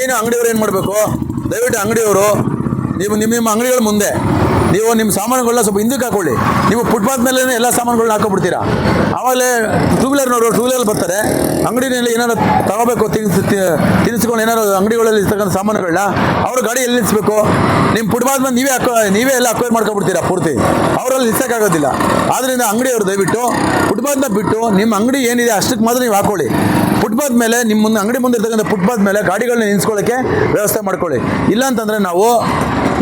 Main ಅಂಗಡಿಯವರು ಏನು ಮಾಡಬೇಕು? ದಯವಿಟ್ಟು ಅಂಗಡಿಯವರು, ನೀವು ನಿಮ್ಮ ನಿಮ್ಮ ಅಂಗಡಿಗಳ ಮುಂದೆ, ನೀವು ನಿಮ್ಮ ಸಾಮಾನುಗಳನ್ನ ಸ್ವಲ್ಪ ಹಿಂದಕ್ಕೆ ಹಾಕೊಳ್ಳಿ. ನೀವು ಫುಟ್ಪಾತ್ ಮೇಲೆ ಎಲ್ಲ ಸಾಮಾನುಗಳನ್ನ ಹಾಕೊಬಿಡ್ತೀರಾ? ಆಮೇಲೆ ಟೂ ವೀಲರ್ನವರು ಟೂ ವೀಲರ್ ಬರ್ತಾರೆ ಅಂಗಡಿನಲ್ಲಿ ಏನಾರು ತಗೋಬೇಕು ತಿನ್ಸ್ ತಿನ್ನಿಸ್ಕೊಂಡು ಏನಾರು ಅಂಗಡಿಗಳಲ್ಲಿ ಇರ್ತಕ್ಕಂಥ ಸಾಮಾನುಗಳನ್ನ, ಅವ್ರ ಗಾಡಿ ಎಲ್ಲಿ ನಿಲ್ಲಿಸಬೇಕು? ನಿಮ್ಮ ಫುಟ್ಪಾತ್ ಮೇಲೆ ನೀವೇ ಹಾಕೋ, ನೀವೇ ಎಲ್ಲ ಅಕ್ವೈರ್ ಮಾಡ್ಕೊಬಿಡ್ತೀರಾ ಪೂರ್ತಿ? ಅವರಲ್ಲಿ ನಿಲ್ಸೋಕ್ಕಾಗೋದಿಲ್ಲ ಆದ್ದರಿಂದ ಅಂಗಡಿಯವರು ದಯವಿಟ್ಟು ಫುಟ್ಪಾತ್ನ ಬಿಟ್ಟು ನಿಮ್ಮ ಅಂಗಡಿ ಏನಿದೆ ಅಷ್ಟಕ್ಕೆ ಮಾತ್ರ ನೀವು ಹಾಕೊಳ್ಳಿ. ಫುಟ್ಪಾತ್ ಮೇಲೆ ನಿಮ್ಮ ಮುಂದೆ ಅಂಗಡಿ ಮುಂದೆ ಇರ್ತಕ್ಕಂಥ ಫುಟ್ಪಾತ್ ಮೇಲೆ ಗಾಡಿಗಳನ್ನ ನಿಲ್ಸ್ಕೊಳ್ಳೋಕ್ಕೆ ವ್ಯವಸ್ಥೆ ಮಾಡ್ಕೊಳ್ಳಿ. ಇಲ್ಲ ಅಂತಂದರೆ ನಾವು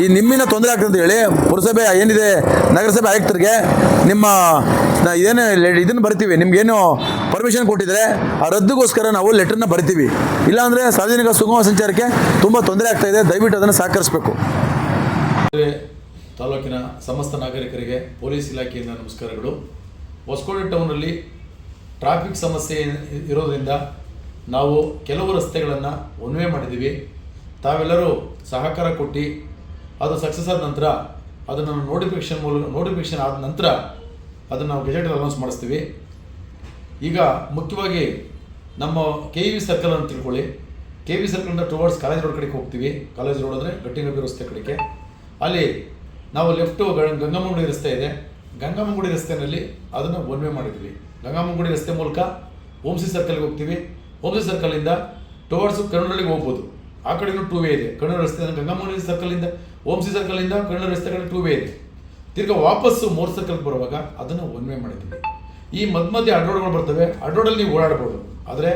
ಈ ನಿಮ್ಮಿನ ತೊಂದರೆ ಆಗ್ತದೆ ಅಂತ ಹೇಳಿ ಪುರಸಭೆ ಏನಿದೆ, ನಗರಸಭೆ ಆಯುಕ್ತರಿಗೆ ನಿಮ್ಮ ಏನು ಇದೇನು ಇದನ್ನು ಬರ್ತೀವಿ. ನಿಮ್ಗೇನು ಪರ್ಮಿಷನ್ ಕೊಟ್ಟಿದ್ರೆ ಆ ರದ್ದುಗೋಸ್ಕರ ನಾವು ಲೆಟರ್ನ ಬರ್ತೀವಿ. ಇಲ್ಲಾಂದರೆ ಸಾರ್ವಜನಿಕ ಸುಗಮ ಸಂಚಾರಕ್ಕೆ ತುಂಬ ತೊಂದರೆ ಆಗ್ತಾ ಇದೆ. ದಯವಿಟ್ಟು ಅದನ್ನು ಸಹಕರಿಸಬೇಕು. ತಾಲೂಕಿನ ಸಮಸ್ತ ನಾಗರಿಕರಿಗೆ ಪೊಲೀಸ್ ಇಲಾಖೆಯಿಂದ ನಮಸ್ಕಾರಗಳು. ಹೊಸಕೋಟೆ ಟೌನಲ್ಲಿ ಟ್ರಾಫಿಕ್ ಸಮಸ್ಯೆ ಇರೋದರಿಂದ ನಾವು ಕೆಲವು ರಸ್ತೆಗಳನ್ನು ಒನ್ವೇ ಮಾಡಿದ್ದೀವಿ. ತಾವೆಲ್ಲರೂ ಸಹಕಾರ ಕೊಟ್ಟು, ಅದು ಸಕ್ಸಸ್ ಆದ ನಂತರ ಅದನ್ನು ನೋಟಿಫಿಕೇಷನ್ ಮೂಲಕ ನೋಟಿಫಿಕೇಷನ್ ಆದ ನಂತರ ಅದನ್ನು ನಾವು ಗೆಜೆಟಲ್ಲಿ ಅನೌನ್ಸ್ ಮಾಡಿಸ್ತೀವಿ. ಈಗ ಮುಖ್ಯವಾಗಿ ನಮ್ಮ ಕೆ ವಿ ಸರ್ಕಲ್ ಅಂತ ತಿಳ್ಕೊಳ್ಳಿ. ಕೆ ವಿ ಸರ್ಕಲಿಂದ ಟುವರ್ಡ್ಸ್ ಕಾಲೇಜ್ ರೋಡ್ ಕಡೆಗೆ ಹೋಗ್ತೀವಿ. ಕಾಲೇಜ್ ರೋಡ್ ಅಂದರೆ ಗಟ್ಟಿನಬಿ ರಸ್ತೆ ಕಡೆಗೆ. ಅಲ್ಲಿ ನಾವು ಲೆಫ್ಟು ಗಂಗಮ್ಮಗುಡಿ ರಸ್ತೆ ಇದೆ. ಗಂಗಮ್ಮಗುಡಿ ರಸ್ತೆಯಲ್ಲಿ ಅದನ್ನು ಒನ್ವೆ ಮಾಡಿದ್ವಿ ಗಂಗಮ್ಮಗುಡಿ ರಸ್ತೆ ಮೂಲಕ ಓಂಸಿ ಸರ್ಕಲ್ಗೆ ಹೋಗ್ತೀವಿ. ಓಂಸಿ ಸರ್ಕಲಿಂದ ಟುವರ್ಡ್ಸ್ ಕರ್ನೂಲಿಗೆ ಹೋಗ್ಬೋದು. ಆ ಕಡೆನೂ ಟೂ ವೇ ಇದೆ. ಕರ್ನೂರು ರಸ್ತೆ ಗಂಗಮ್ಮಗುಡಿ ಸರ್ಕಲಿಂದ ಓಂಸಿ ಸರ್ಕಲಿಂದ ಕರ್ನೂರು ರಸ್ತೆ ಕಡೆ ಟೂ ವೇ ಇದೆ. ತಿರ್ಗಾ ವಾಪಸ್ಸು ಮೋರ್ ಸರ್ಕಲ್ಗೆ ಬರುವಾಗ ಅದನ್ನು ಒನ್ ವೇ ಮಾಡಿದ್ದೀವಿ. ಈ ಮಧ್ಯ ಮಧ್ಯೆ ಅಡ್ರೋಡ್ಗಳು ಬರ್ತವೆ. ಅಡ್ರೋಡಲ್ಲಿ ನೀವು ಓಡಾಡ್ಬೋದು. ಆದರೆ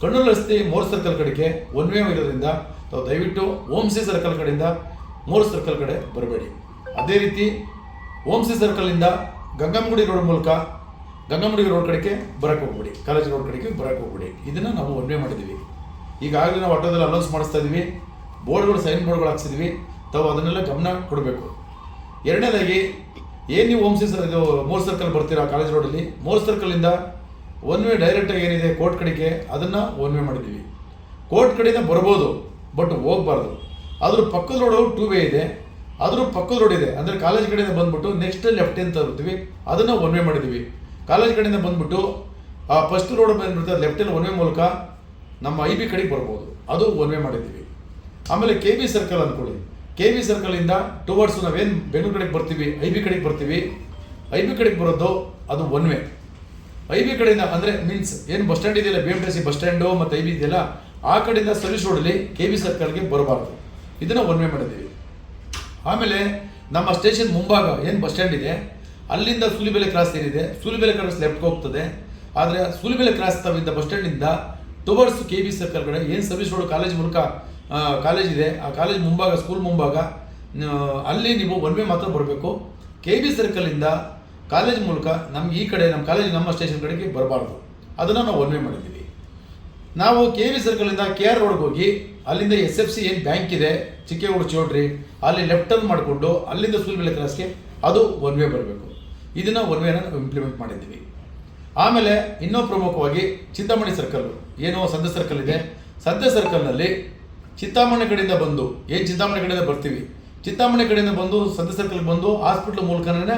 ಕಣ್ಣೂರು ರಸ್ತೆ ಮೋರ್ ಸರ್ಕಲ್ ಕಡೆಗೆ ಒನ್ ವೇ ಇರೋದ್ರಿಂದ ತಾವು ದಯವಿಟ್ಟು ಓಂಸಿ ಸರ್ಕಲ್ ಕಡೆಯಿಂದ ಮೋರ್ ಸರ್ಕಲ್ ಕಡೆ ಬರಬೇಡಿ. ಅದೇ ರೀತಿ ಓಮ್ಸಿ ಸರ್ಕಲಿಂದ ಗಂಗಮ್ಮಗುಡಿ ರೋಡ್ ಮೂಲಕ ಗಂಗಮ್ಮಗುಡಿ ರೋಡ್ ಕಡೆಗೆ ಬರಕ್ಕೆ ಹೋಗ್ಬಿಡಿ. ಕಾಲೇಜ್ ರೋಡ್ ಕಡೆಗೆ ಬರಕ್ಕೆ ಹೋಗ್ಬಿಡಿ. ಇದನ್ನು ನಾವು ಒನ್ವೇ ಮಾಡಿದ್ದೀವಿ. ಈಗಾಗಲೇ ನಾವು ಆಟೋದಲ್ಲಿ ಅನೌನ್ಸ್ ಮಾಡಿಸ್ತಾ ಇದ್ದೀವಿ ಬೋರ್ಡ್ಗಳು, ಸೈನ್ ಬೋರ್ಡ್ಗಳು ಹಾಕ್ಸಿದ್ವಿ. ತಾವು ಅದನ್ನೆಲ್ಲ ಗಮನ ಕೊಡಬೇಕು. ಎರಡನೇದಾಗಿ, ಏನು ನೀವು ಓಮ್ಸಿ ಸರ್ ಇದು ಮೋರ್ ಸರ್ಕಲ್ ಬರ್ತೀರಾ ಕಾಲೇಜ್ ರೋಡಲ್ಲಿ ಮೋರ್ ಸರ್ಕಲಿಂದ ಒನ್ ವೇ ಡೈರೆಕ್ಟಾಗಿ ಏನಿದೆ ಕೋರ್ಟ್ ಕಡೆಗೆ ಅದನ್ನು ಒನ್ ವೇ ಮಾಡಿದ್ದೀವಿ. ಕೋರ್ಟ್ ಕಡೆಯಿಂದ ಬರ್ಬೋದು, ಬಟ್ ಹೋಗ್ಬಾರ್ದು. ಅದ್ರ ಪಕ್ಕದ ರೋಡು ಟೂ ವೇ ಇದೆ. ಅದ್ರ ಪಕ್ಕದ ರೋಡ್ ಇದೆ. ಅಂದರೆ ಕಾಲೇಜ್ ಕಡೆಯಿಂದ ಬಂದ್ಬಿಟ್ಟು ನೆಕ್ಸ್ಟ್ ಲೆಫ್ಟ್ ಅಂತ ಬರ್ತೀವಿ ಅದನ್ನು ಒನ್ ವೇ ಮಾಡಿದ್ದೀವಿ. ಕಾಲೇಜ್ ಕಡೆಯಿಂದ ಬಂದ್ಬಿಟ್ಟು, ಆ ಫಸ್ಟ್ ರೋಡ್ ಬಂದ್ಬಿಡ್ತಾರೆ ಲೆಫ್ಟಲ್ಲಿ ಒನ್ ವೇ ಮೂಲಕ ನಮ್ಮ ಐ ಬಿ ಕಡೆಗೆ ಬರ್ಬೋದು. ಅದು ಒನ್ ವೇ ಮಾಡಿದ್ದೀವಿ. ಆಮೇಲೆ ಕೆ ಬಿ ಸರ್ಕಲ್ ಅಂದ್ಕೊಳ್ಳಿ ಕೆ ಬಿ ಸರ್ಕಲಿಂದ ಟುವರ್ಡ್ಸ್ ನಾವೇನು ಬೆಂಗಳೂರು ಕಡೆಗೆ ಬರ್ತೀವಿ ಐ ಬಿ ಕಡೆಗೆ ಬರ್ತೀವಿ. ಐ ಬಿ ಕಡೆಗೆ ಬರೋದು ಅದು ಒನ್ ವೇ ಐ ಬಿ ಕಡೆಯಿಂದ ಅಂದರೆ ಮೀನ್ಸ್ ಏನು ಬಸ್ ಸ್ಟ್ಯಾಂಡ್ ಇದೆಯಲ್ಲ B M T C bus stand ಮತ್ತು ಐ ಬಿ ಇದೆಯಲ್ಲ, ಆ ಕಡೆಯಿಂದ ಸರ್ವಿಸ್ ರೋಡಲ್ಲಿ ಕೆ ಬಿ ಸರ್ಕಲ್ಗೆ ಬರಬಾರ್ದು. ಇದನ್ನು ಒನ್ ವೇ ಮಾಡಿದ್ದೀವಿ. ಆಮೇಲೆ ನಮ್ಮ ಸ್ಟೇಷನ್ ಮುಂಭಾಗ ಏನು ಬಸ್ ಸ್ಟ್ಯಾಂಡ್ ಇದೆ? ಅಲ್ಲಿಂದ ಸೂಲಿಬೆಲೆ ಕ್ರಾಸ್ ಏನಿದೆ? ಸೂಲಿಬೆಲೆ ಕ್ರಾಸ್ ಲೆಫ್ಟ್ಗೆ ಹೋಗ್ತದೆ. ಆದರೆ ಸೂಲಿಬೆಲೆ ಕ್ರಾಸ್ ತವಿದ್ದ ಬಸ್ ಸ್ಟ್ಯಾಂಡಿಂದ ಟುವರ್ಡ್ಸ್ ಕೆ ಬಿ ಸರ್ಕಲ್ ಕಡೆ, ಏನು ಸರ್ವಿಸ್ ರೋಡ್ ಕಾಲೇಜ್ ಮೂಲಕ ಕಾಲೇಜ್ ಇದೆ, ಆ ಕಾಲೇಜ್ ಮುಂಭಾಗ ಸ್ಕೂಲ್ ಮುಂಭಾಗ ಅಲ್ಲಿ ನೀವು ಒನ್ ವೇ ಮಾತ್ರ ಬರಬೇಕು. ಕೆ ಬಿ ಸರ್ಕಲಿಂದ ಕಾಲೇಜ್ ಮೂಲಕ ನಮ್ಗೆ ಈ ಕಡೆ ನಮ್ಮ ಕಾಲೇಜ್ ನಮ್ಮ ಸ್ಟೇಷನ್ ಕಡೆಗೆ ಬರಬಾರ್ದು. ಅದನ್ನು ನಾವು ಒನ್ ವೇ ಮಾಡಿದ್ದೀವಿ. ನಾವು ಕೆ ವಿ ಸರ್ಕಲಿಂದ ಕೆ ಆರ್ ರೋಡ್ಗೆ ಹೋಗಿ, ಅಲ್ಲಿಂದ ಎಸ್ ಎಫ್ ಸಿ ಏನು ಬ್ಯಾಂಕ್ ಇದೆ, ಚಿಕ್ಕೇಗೌಡ ಚೌಡ್ರಿ ಅಲ್ಲಿ ಲೆಫ್ಟ್ ಟರ್ನ್ ಮಾಡಿಕೊಂಡು ಅಲ್ಲಿಂದ ಸೂಲ್ಬೆಲೆ ಕ್ರಾಸ್ಗೆ ಅದು ಒನ್ ವೇ ಬರಬೇಕು. ಇದನ್ನು ಒರ್ವೆಯನ್ನು ನಾವು ಇಂಪ್ಲಿಮೆಂಟ್ ಮಾಡಿದ್ದೀವಿ. ಆಮೇಲೆ ಇನ್ನೂ ಪ್ರಮುಖವಾಗಿ ಚಿಂತಾಮಣಿ ಸರ್ಕಲ್ ಏನು ಸದ್ಯ ಸರ್ಕಲ್ ಇದೆ. ಸದ್ಯ ಸರ್ಕಲ್ನಲ್ಲಿ ಚಿಂತಾಮಣಿ ಕಡೆಯಿಂದ ಬಂದು, ಏನು ಚಿಂತಾಮಣಿ ಕಡೆಯಿಂದ ಬರ್ತೀವಿ? ಚಿಂತಾಮಣಿ ಕಡೆಯಿಂದ ಬಂದು, ಸದ್ಯ ಸರ್ಕಲ್ಗೆ ಬಂದು ಹಾಸ್ಪಿಟ್ಲ್ ಮೂಲಕನೇ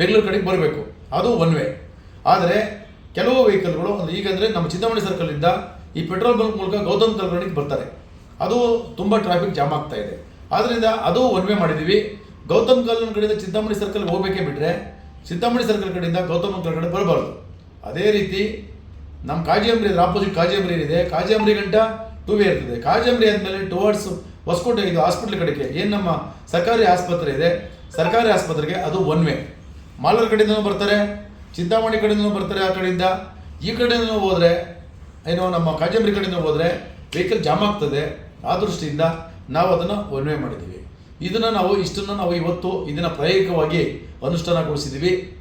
ಬೆಂಗಳೂರು ಕಡೆಗೆ ಬರಬೇಕು. ಅದು ಒನ್ ವೇ ಆದರೆ ಕೆಲವು ವೆಹಿಕಲ್ಗಳು ಈಗಂದರೆ ನಮ್ಮ ಚಿಂತಾಮಣಿ ಸರ್ಕಲಿಂದ ಈ ಪೆಟ್ರೋಲ್ ಬಂಕ್ ಮೂಲಕ ಗೌತಮ್ ಕಲ್ಗಣಿಗೆ ಬರ್ತಾರೆ. ಅದು ತುಂಬ ಟ್ರಾಫಿಕ್ ಜಾಮ್ ಆಗ್ತಾ ಇದೆ. ಆದ್ದರಿಂದ ಅದು ಒನ್ ವೇ ಮಾಡಿದ್ದೀವಿ. ಗೌತಮ್ ಕಲ್ಗನ್ ಕಡೆಯಿಂದ ಚಿಂತಾಮಣಿ ಸರ್ಕಲ್ಗೆ ಹೋಗಬೇಕೇ ಬಿಟ್ಟರೆ ಚಿಂತಾಮಣಿ ಸರ್ಕಲ್ ಕಡೆಯಿಂದ ಗೌತಮ ಕಡೆ ಬರಬಾರ್ದು. ಅದೇ ರೀತಿ ನಮ್ಮ ಕಾಜಿಯಂಬ್ರಿ ಇದ್ರೆ ಆಪೋಸಿಟ್ ಕಾಜಿಯಂಬ್ರಿ ಏನಿದೆ? ಕಾಜಿಯಂಬ್ರಿ ಗಂಟ ಟೂ ವೇ ಇರ್ತದೆ. ಕಾಜಿಯಂಬ್ರಿ ಆದಮೇಲೆ ಟುವರ್ಡ್ಸ್ ಹೊಸಕೋಟೆ ಇದು ಹಾಸ್ಪಿಟ್ಲ್ ಕಡೆಗೆ. ಏನು ನಮ್ಮ ಸರ್ಕಾರಿ ಆಸ್ಪತ್ರೆ ಇದೆ? ಸರ್ಕಾರಿ ಆಸ್ಪತ್ರೆಗೆ ಅದು ಒನ್ ವೇ ಮಾಲೂರು ಕಡೆಯಿಂದನೂ ಬರ್ತಾರೆ, ಚಿಂತಾಮಣಿ ಕಡೆಯಿಂದನೂ ಬರ್ತಾರೆ ಆ ಕಡೆಯಿಂದ. ಈ ಕಡೆಯಿಂದನೂ ಹೋದರೆ, ಏನೋ ನಮ್ಮ ಕಾಜಂಬರಿ ಕಡೆಯಿಂದ ಹೋದರೆ ವೆಹಿಕಲ್ ಜಾಮ್ ಆಗ್ತದೆ. ಆ ದೃಷ್ಟಿಯಿಂದ ನಾವು ಅದನ್ನು ಒನ್ ವೇ ಮಾಡಿದ್ದೀವಿ. ಇದನ್ನು ನಾವು ಇಷ್ಟನ್ನು ನಾವು ಇವತ್ತು ಇದನ್ನು ಪ್ರಾಯೋಗಿಕವಾಗಿ ಅನುಷ್ಠಾನಗೊಳಿಸಿದ್ದೀವಿ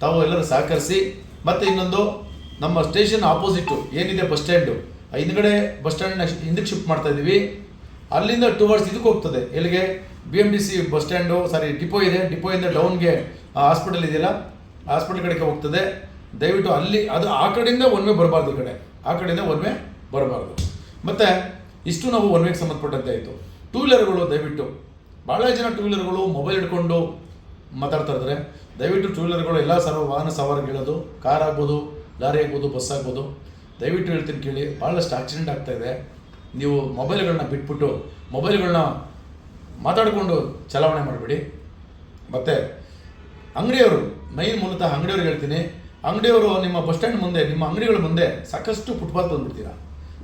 ತಾವು ಎಲ್ಲರೂ ಸಹಕರಿಸಿ. ಮತ್ತು ಇನ್ನೊಂದು, ನಮ್ಮ ಸ್ಟೇಷನ್ ಆಪೋಸಿಟ್ಟು ಏನಿದೆ ಬಸ್ ಸ್ಟ್ಯಾಂಡು, ಹಿಂದ್ಗಡೆ ಬಸ್ ಸ್ಟ್ಯಾಂಡ್ನ ಹಿಂದಕ್ಕೆ ಶಿಫ್ಟ್ ಮಾಡ್ತಾ ಇದ್ದೀವಿ ಅಲ್ಲಿಂದ ಟೂ ಅವರ್ಸ್ ಇದಕ್ಕೆ ಹೋಗ್ತದೆ. ಎಲ್ಲಿಗೆ? B M D C bus stand, sorry, depot ಇದೆ. ಡಿಪೋಯಿಂದ ಡೌನ್ಗೆ ಹಾಸ್ಪಿಟಲ್ ಇದೆಯಲ್ಲ ಹಾಸ್ಪಿಟಲ್ ಕಡೆಗೆ ಹೋಗ್ತದೆ. ದಯವಿಟ್ಟು ಅಲ್ಲಿ, ಅದು ಆ ಕಡೆಯಿಂದ ಒನ್ ವೇ ಬರಬಾರ್ದು ಕಡೆ ಆ ಕಡೆಯಿಂದ ಒನ್ ವೇ ಬರಬಾರ್ದು. ಮತ್ತು, ಇಷ್ಟು ನಾವು ಒನ್ ವೇಗೆ ಸಂಬಂಧಪಟ್ಟಂತೆ ಆಯಿತು. ಟೂ ವೀಲರ್ಗಳು ದಯವಿಟ್ಟು ಭಾಳ ಜನ ಟೂ ವೀಲರ್ಗಳು ಮೊಬೈಲ್ ಹಿಡ್ಕೊಂಡು ಮಾತಾಡ್ತಾ ಇದ್ದಾರೆ ದಯವಿಟ್ಟು ಟೂ ವೀಲರ್ಗಳು ಎಲ್ಲ ಸರ್ವ ವಾಹನ ಸವಾರಿಗೆ ಹೇಳೋದು ಕಾರ್ ಆಗ್ಬೋದು, ಲಾರಿ ಆಗ್ಬೋದು ಬಸ್ ಆಗ್ಬೋದು. ದಯವಿಟ್ಟು ಹೇಳ್ತೀನಿ ಕೇಳಿ ಭಾಳಷ್ಟು ಆಕ್ಸಿಡೆಂಟ್ ಆಗ್ತಾ ಇದೆ. ನೀವು ಮೊಬೈಲ್ಗಳನ್ನ ಬಿಟ್ಬಿಟ್ಟು ಮೊಬೈಲ್ಗಳನ್ನ ಮಾತಾಡಿಕೊಂಡು ಚಲಾವಣೆ ಮಾಡಬೇಡಿ. ಮತ್ತು, ಅಂಗಡಿಯವರು ಮೈನ್ ಮೂಲತಃ ಅಂಗಡಿಯವ್ರಿಗೆ ಹೇಳ್ತೀನಿ, ಅಂಗಡಿಯವರು ನಿಮ್ಮ ಬಸ್ ಸ್ಟ್ಯಾಂಡ್ ಮುಂದೆ, ನಿಮ್ಮ ಅಂಗಡಿಗಳ ಮುಂದೆ ಸಾಕಷ್ಟು ಫುಟ್ಪಾತ್ ಬಂದ್ಬಿಡ್ತೀರಾ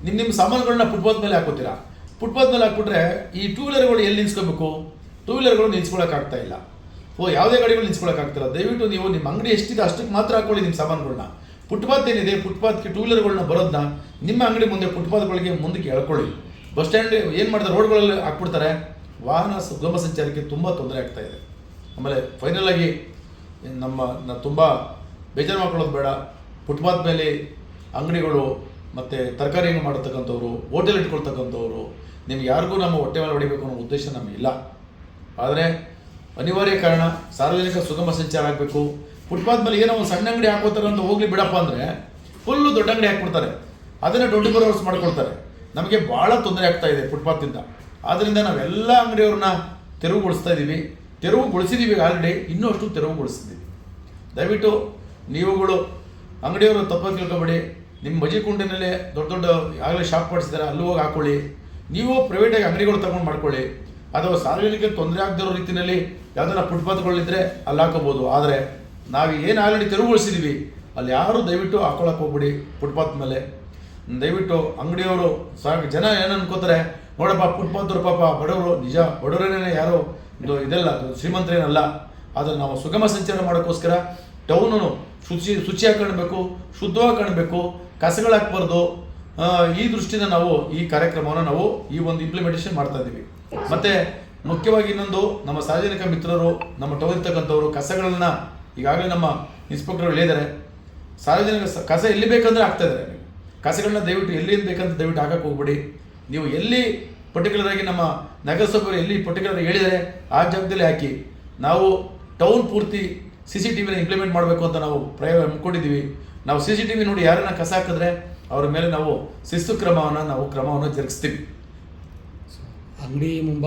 ನಿಮ್ಮ ನಿಮ್ಮ ಸಾಮಾನುಗಳನ್ನ ಫುಟ್ಪಾತ್ ಮೇಲೆ ಹಾಕೋತೀರಾ? ಫುಟ್ಪಾತ್ ಮೇಲೆ ಹಾಕ್ಬಿಟ್ರೆ ಈ ಟೂ ವೀಲರ್ಗಳು ಎಲ್ಲಿ ನಿಲ್ಸ್ಕೋಬೇಕು? ಟೂ ವೀಲರ್ಗಳು ನಿಲ್ಸ್ಕೊಳಕ್ಕಾಗ್ತಾ ಇಲ್ಲ. ಓ, ಯಾವುದೇ ಗಾಡಿಗಳು ನಿಲ್ಸ್ಕೊಳಕ್ಕಾಗ್ತಿಲ್ಲ ದಯವಿಟ್ಟು ನೀವು ನಿಮ್ಮ ಅಂಗಡಿ ಎಷ್ಟಿದೆ ಅಷ್ಟಕ್ಕೆ ಮಾತ್ರ ಹಾಕೊಳ್ಳಿ ನಿಮ್ಮ ಸಾಮಾನುಗಳನ್ನ ಫುಟ್ಪಾತ್ ಏನಿದೆ ಫುಟ್ಪಾತ್ಗೆ ಟೂ ವೀಲರ್ಗಳನ್ನ ಬರೋದನ್ನ ನಿಮ್ಮ ಅಂಗಡಿ ಮುಂದೆ ಫುಟ್ಪಾತ್ಗಳಿಗೆ ಮುಂದಕ್ಕೆ ಎಳ್ಕೊಳ್ಳಿ. ಬಸ್ ಸ್ಟ್ಯಾಂಡ್ ಏನು ಮಾಡಿದ್ರೆ ರೋಡ್ಗಳಲ್ಲಿ ಹಾಕ್ಬಿಡ್ತಾರೆ. ವಾಹನ ಸುಗಮ ಸಂಚಾರಕ್ಕೆ ತುಂಬ ತೊಂದರೆ ಆಗ್ತಾ ಇದೆ. ಆಮೇಲೆ ಫೈನಲ್ ಆಗಿ ನಮ್ಮ ತುಂಬ ಬೇಜಾರು ಮಾಡ್ಕೊಳ್ಳೋದು ಬೇಡ. ಫುಟ್ಪಾತ್ ಮೇಲೆ ಅಂಗಡಿಗಳು ಮತ್ತು ತರಕಾರಿ ಮಾಡತಕ್ಕಂಥವ್ರು ಹೋಟೆಲ್ ಇಟ್ಕೊಳ್ತಕ್ಕಂಥವ್ರು, ನಿಮ್ಗೆ ಯಾರಿಗೂ ನಮ್ಮ ಹೊಟ್ಟೆ ಮೇಲೆ ಹೊಡಿಬೇಕು ಅನ್ನೋ ಉದ್ದೇಶ ನಮಗಿಲ್ಲ ಆದರೆ ಅನಿವಾರ್ಯ ಕಾರಣ ಸಾರ್ವಜನಿಕ ಸುಗಮ ಸಂಚಾರ ಆಗಬೇಕು. ಫುಟ್ಪಾತ್ ಮೇಲೆ ಏನೋ ಒಂದು ಸಣ್ಣ ಅಂಗಡಿ ಹಾಕೋತಾರೆ ಅಂತ ಹೋಗ್ಲಿ ಬಿಡಪ್ಪ ಅಂದರೆ ಫುಲ್ಲು ದೊಡ್ಡ ಅಂಗಡಿ ಹಾಕ್ಬಿಡ್ತಾರೆ. ಅದನ್ನು ಟ್ವೆಂಟಿ ಫೋರ್ ಅವರ್ಸ್ ಮಾಡ್ಕೊಳ್ತಾರೆ. ನಮಗೆ ಭಾಳ ತೊಂದರೆ ಆಗ್ತಾ ಇದೆ ಫುಟ್ಪಾತಿಂದ ಆದ್ದರಿಂದ ನಾವೆಲ್ಲ ಅಂಗಡಿಯವ್ರನ್ನ ತೆರವುಗೊಳಿಸ್ತಾ ಇದ್ದೀವಿ ತೆರವುಗೊಳಿಸಿದ್ದೀವಿ ಆಲ್ರೆಡಿ ಇನ್ನೂ ಅಷ್ಟು ತೆರವುಗೊಳಿಸಿದ್ದೀವಿ ದಯವಿಟ್ಟು ನೀವುಗಳು ಅಂಗಡಿಯವರು ತಪ್ಪಾಗಿ ತಿಳ್ಕೊಬೇಡಿ. ನಿಮ್ಮ ಮಜಿ ಕುಂಡಿನಲ್ಲೇ ದೊಡ್ಡ ದೊಡ್ಡ ಆಗಲೇ ಶಾಪ್ ಮಾಡಿಸಿದ್ದಾರೆ ಅಲ್ಲೂ ಹೋಗಿ ಹಾಕ್ಕೊಳ್ಳಿ ನೀವು ಪ್ರೈವೇಟಾಗಿ ಅಂಗಡಿಗಳು ತಗೊಂಡು ಮಾಡ್ಕೊಳ್ಳಿ. ಅಥವಾ ಸಾರ್ವಜನಿಕರಿಗೆ ತೊಂದರೆ ಆಗದಿರೋ ರೀತಿಯಲ್ಲಿ ಯಾವ್ದಾರ ಫುಟ್ಪಾತ್ಗಳಿದ್ರೆ ಅಲ್ಲಿ ಹಾಕೋಬೋದು ಆದರೆ ನಾವು ಏನು ಆಲ್ರೆಡಿ ತೆರವುಗೊಳಿಸಿದೀವಿ, ಅಲ್ಲಿ ಯಾರು ದಯವಿಟ್ಟು ಹಾಕೊಳಕ್ಕೆ ಹೋಗ್ಬಿಡಿ ಫುಟ್ಪಾತ್ ಮೇಲೆ. ದಯವಿಟ್ಟು ಅಂಗಡಿಯವರು ಸಾಕು ಜನ ಏನು ಅನ್ಕೋತಾರೆ, ನೋಡಪ್ಪ ಫುಟ್ಪಾತ್ರು ಪಾಪ ಬಡವರು, ನಿಜ ಬಡವರೇನೇ ಯಾರು? ಇದು ಇದೆಲ್ಲ ಶ್ರೀಮಂತರೇನಲ್ಲ. ಆದರೆ ನಾವು ಸುಗಮ ಸಂಚಾರ ಮಾಡೋಕ್ಕೋಸ್ಕರ ಟೌನನ್ನು ಶುಚಿ ಶುಚಿಯಾಗಿ ಕಾಣಬೇಕು ಶುದ್ಧವಾಗಿ ಕಾಣಬೇಕು ಕಸಗಳಾಕ್ಬಾರ್ದು ಈ ದೃಷ್ಟಿಯಿಂದ ನಾವು ಈ ಕಾರ್ಯಕ್ರಮವನ್ನು ನಾವು ಈ ಒಂದು ಇಂಪ್ಲಿಮೆಂಟೇಷನ್ ಮಾಡ್ತಾ ಇದ್ದೀವಿ. ಮತ್ತೆ ಮುಖ್ಯವಾಗಿ ಇನ್ನೊಂದು ನಮ್ಮ ಸಾರ್ವಜನಿಕ ಮಿತ್ರರು, ನಮ್ಮ ಟೌನ್ ಇರ್ತಕ್ಕಂಥವ್ರು, ಕಸಗಳನ್ನ ಈಗಾಗಲೇ ನಮ್ಮ ಇನ್ಸ್ಪೆಕ್ಟರ್ ಹೇಳಿದ್ದಾರೆ. ಸಾರ್ವಜನಿಕ ಕಸ ಎಲ್ಲಿ ಬೇಕಂದ್ರೆ ಹಾಕ್ತಾ ಇದ್ದಾರೆ. ಕಸಗಳನ್ನ ದಯವಿಟ್ಟು ಎಲ್ಲಿ ಬೇಕಂತ ದಯವಿಟ್ಟು ಹಾಕಕ್ಕೆ ಹೋಗ್ಬಿಡಿ. ನೀವು ಎಲ್ಲಿ ಪರ್ಟಿಕ್ಯುಲರ್ ಆಗಿ ನಮ್ಮ ನಗರಸಭೆಯವರು ಎಲ್ಲಿ ಪರ್ಟಿಕ್ಯುಲರ್ ಹೇಳಿದರೆ ಆ ಜಾಗದಲ್ಲಿ ಹಾಕಿ. ನಾವು ಟೌನ್ ಪೂರ್ತಿ ಸಿ ಸಿ ಟಿ ವಿನ ಇಂಪ್ಲಿಮೆಂಟ್ ಮಾಡಬೇಕು ಅಂತ ನಾವು ಪ್ರಯೋಗ ಹಮ್ಮಿಕೊಂಡಿದ್ದೀವಿ ನಾವು ಸಿ ಸಿ ಟಿ ವಿ ನೋಡಿ ಯಾರನ್ನ ಕಸ ಹಾಕಿದ್ರೆ, ಅವರ ಮೇಲೆ ನಾವು ಶಿಸ್ತು ಕ್ರಮವನ್ನು, ನಾವು ಕ್ರಮವನ್ನು ಜರುಗಿಸ್ತೀವಿ. ಅಂಗಡಿ ಮುಂಭಾಗ